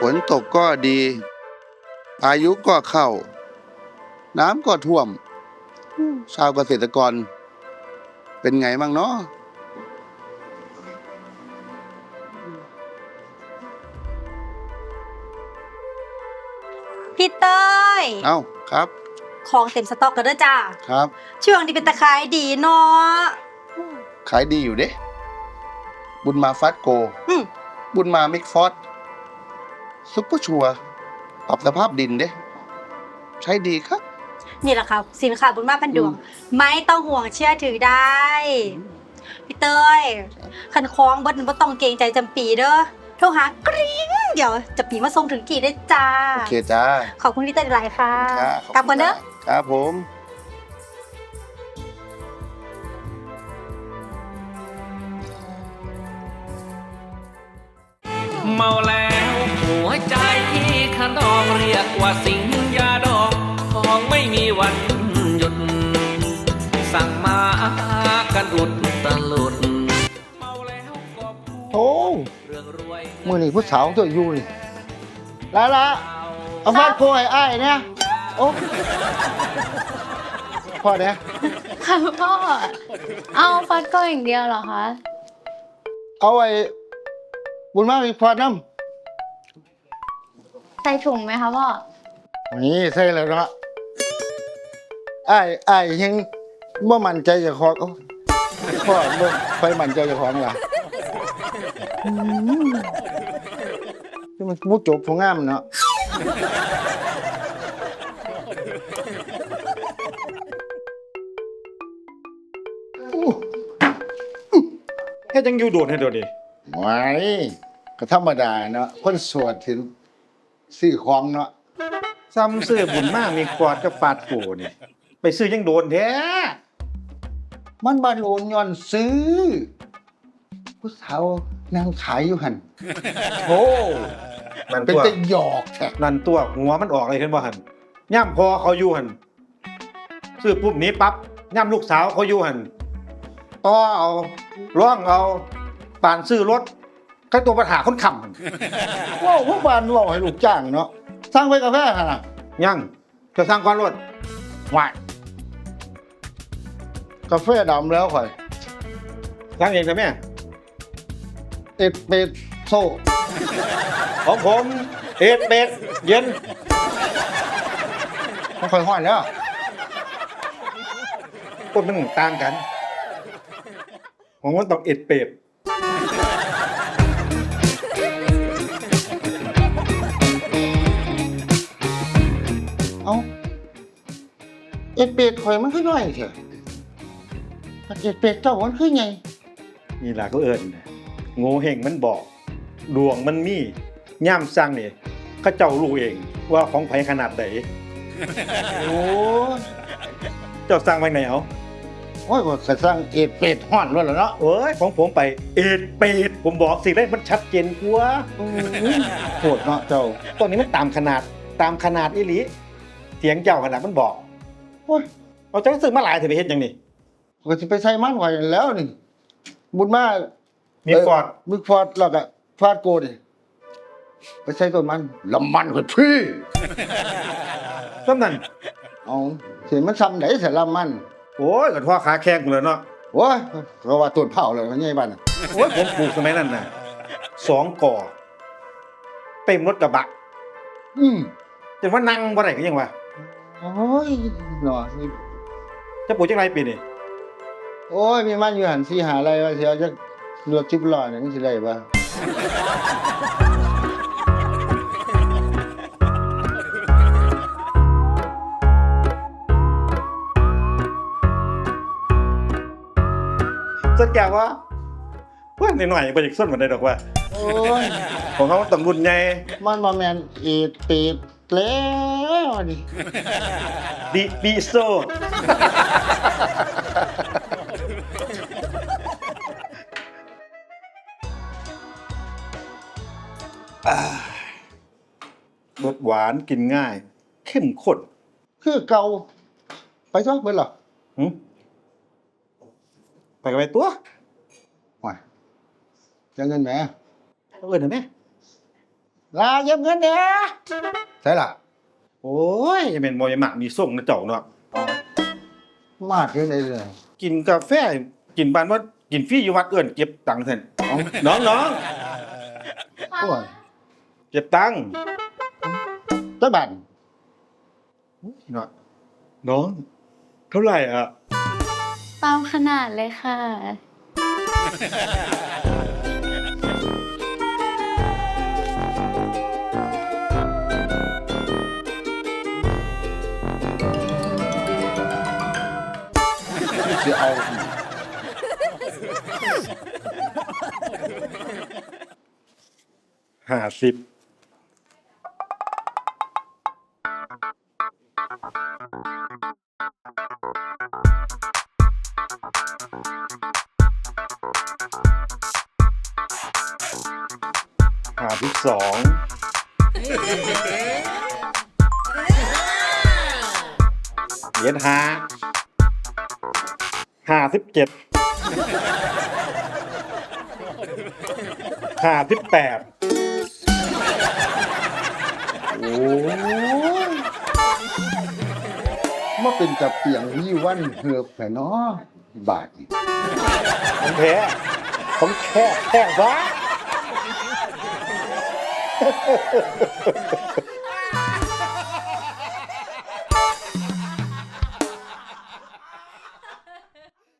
ฝนตกก็ดีพายุก็เข้า น้ำก็ท่วม ชาวเกษตรกร เป็นไงบ้างเนาะพี่เต้ย เอ้าครับ ของเต็มสต็อกกันเด้อจ้าครับ ช่วงนี้เป็นตะขายดีเนาะขายดีอยู่เด้ บุญมาฟัดโก อืมบุญมามิกฟอส ซุปเปอร์ชัวร์ปรับสภาพดินเด้ใช้ดีครับ นี่แหละค่ะสินค้าบุญมาพันดวง ไม่ต้องห่วงเชื่อถือได้ พี่เต้ยคันคล้องเบิ้ลบ่ต้องเกรงใจจำปีเด้อโทรหากริ๊งเดี๋ยวจะปีมาส่งถึงกี่ได้จ้า โอเคจ้า ขอบคุณพี่เต้ยหลายๆค่ะครับขอบกลับคุกัณนเด้อครับผมเมาแล้วหัว ใจที่ขนองเรียกว่าสิงยาดองของไม่มีวันหยุด สั่งมากันอุดตลุดเมาแล้วก็พูดโอ้เรื่องรวยมือนี่ผู้สาวตัวอยู่นี่ละละเอาฟาดโคให้อ้ายเนี่ยโอ้พ่อเนี่ยค่ะพ่อ เอาฟัดก็อย่างเดียวเหรอคะ เอาไอ้บุญมามีพอดน้ ใส่ถุงไหมคะพ่อำนี่ใช่แล้วเนาะอ้ายอ้ายยังบ่มั่นใจเจะของเอ้าพ่อบ่ค่อยมั่นใจเจะของล่ะอืมที่มันมุจบของงามเนาะแค่ยังอยู่โดดให้โดดดิไว้ก็ธรรมดาเนาะคนโสวดถึง ซื้อของเนาะซ้ำซื้อบุญมากมีกอดกับฟาดโกนี่ ไปซื้อยังโดนแท้ มันบาโลนย้อนซื้อ ผู้สาวนางขายอยู่หันโอ้นั่นเป็นตัวแต่หยอกแท้นั่นตัวหัวมันออกอะไรขึ้นบ่หันย่ำพอเขาอยู่หันซื้อปุ๊บหนี้ปั๊บย่ำลูกสาวเขาอยู่หันต่อเอาร่องเอาปานซื้อรถ ใครตัวปัญหาคนขำหั่นว้าวพวกบ้านเว่าให้ลูกจ้างเนาะสร้างไว้กาแฟหั่นน่ะยังจะสร้างก้อนรถไหวกาแฟดำแล้วข่อยสร้างเองใช่ไหมเอ็ดเป็ดโซ่ของผมเอ็ดเป็ดเย็นมันค่อยห้อยแล้วคนมันต่างกันของมันต้องเอ็ดเป็ด เอ้าเอ็ดเป็ดข่อยมันคือน้อยเถอะแต่เอ็ดเป็ดเจ้ามันคือไงนี่ล่ะก็เอิญโง่เฮงมันบอกดวงมันมีย่ามสร้างนี่เขาเจ้ารู้เองว่าของไผขนาดไหนโอ้ยเจ้าสร้างไว้ไหนเอาโอ้ยก็สร้างเอ็ดเป็ดห้อนแล้วล่ะเนาะเอ้ยของผมไปเอ็ดเป็ดผมบอกสิได้มันชัดเจนกว่าโหดเนาะเจ้าตัวนี้มันตามขนาดตามขนาดอีหลี เสียงเจ้าขนาดมันบอกโอ้ยเอาจังซื้อมาหลายเถอะไปเฮ็ดหยังนี่ก็จะไปใส่มันไว้แล้วนี่ บุญมามีมีฟอร์ดมีฟอร์ดแล้วก็ฟาดโกดิไปใส่ต้นมันลำมันกว่าพี่ ซ้ำนั่นเอาสิมันซ้ำไหนใส่ลำมันโอ้ยก็ท่อขาแข้งกูเลยเนาะโอ้ยก็ว่าต้นเผาเลยมันใหญ่บ้านน่ะโอ้ยผมปลูกสมัยนั้นน่ะสองก่อเต็มรถกระบะอืมจนว่านั่งบ่ได้ก็ยังว่า โอ้ยเนาะนี่จะปลูกจังไรปีนี่โอ้ยมีมันอยู่หันสิหาอะไรว่าสิเอาจักเลือกจิบล้อนี่มันสิได้บ่สักอย่างว่าเพื่อนหน่อยๆบ่อยากส้นเหมือนใดดอกว่าโอ้ยของเขาต้องรุ่นใหญ่มันบ่แม่นเอ็ดเป็ด แล้วนี่ดิบิโซ รสหวานกินง่าย เข้มข้นคือเก่าไปซะเบิดล่ะหึไปกันไปตัวว้ายจะเงินแหมเอาเอินเห็นไหม ลาเย็บเงินเนี่ยใช่ล่ะ โอ้ยจะเป็นมอยหมากมีส่งนะเจ้าเนาะมากยังไงเลยกินกาแฟกินบานว่ากินฟรีอยู่วัดเอื่นเก็บตังค์เถอะน้องน้องโอ้ยเก็บตังค์เจ้าบันเนาะน้อง เท่าไหร่อะตามขนาดเลยค่ะ จะเอาห้าสิบห้าสิบสองเหรียญห้าห้า สิบเจ็ดห้าสิบแปดโอ้ยมาเป็นจับเปียงวิวันเหือบแต่เนาะบาทนี่ผมแพ้ผมแค่แค่วะ